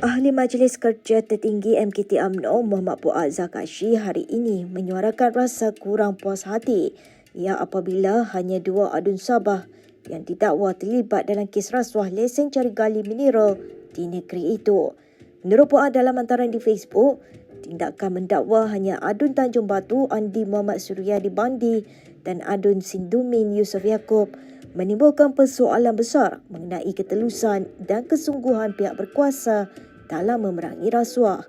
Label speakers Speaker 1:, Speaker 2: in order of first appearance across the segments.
Speaker 1: Ahli Majlis Kerja Tertinggi MKT UMNO Muhammad Fuad Zakashi hari ini menyuarakan rasa kurang puas hati yang apabila hanya dua adun Sabah yang didakwa terlibat dalam kes rasuah lesen cari gali mineral di negeri itu. Menurut Fuad dalam hantaran di Facebook, tindakan mendakwa hanya adun Tanjung Batu Andi Muhammad Surya di Bandi dan adun Sindumin Yusof Yaakob menimbulkan persoalan besar mengenai ketelusan dan kesungguhan pihak berkuasa dalam memerangi rasuah.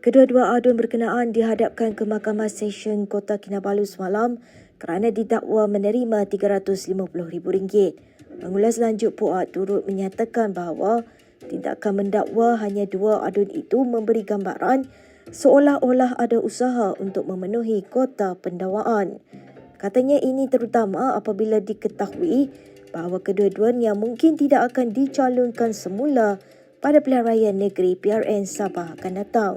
Speaker 1: Kedua-dua adun berkenaan dihadapkan ke Mahkamah Session Kota Kinabalu semalam kerana didakwa menerima RM350,000. Pengulas lanjut Puat turut menyatakan bahawa tindakan mendakwa hanya dua adun itu memberi gambaran seolah-olah ada usaha untuk memenuhi kota pendawaan. Katanya ini terutama apabila diketahui bahawa kedua-duanya mungkin tidak akan dicalonkan semula pada pilihan raya negeri PRN Sabah akan datang.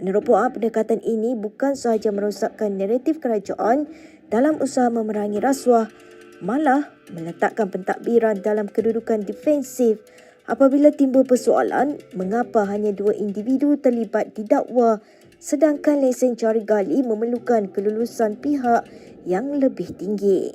Speaker 1: Menurut Puan, pendekatan ini bukan sahaja merosakkan naratif kerajaan dalam usaha memerangi rasuah, malah meletakkan pentadbiran dalam kedudukan defensif apabila timbul persoalan mengapa hanya dua individu terlibat didakwa sedangkan lesen cari gali memerlukan kelulusan pihak yang lebih tinggi.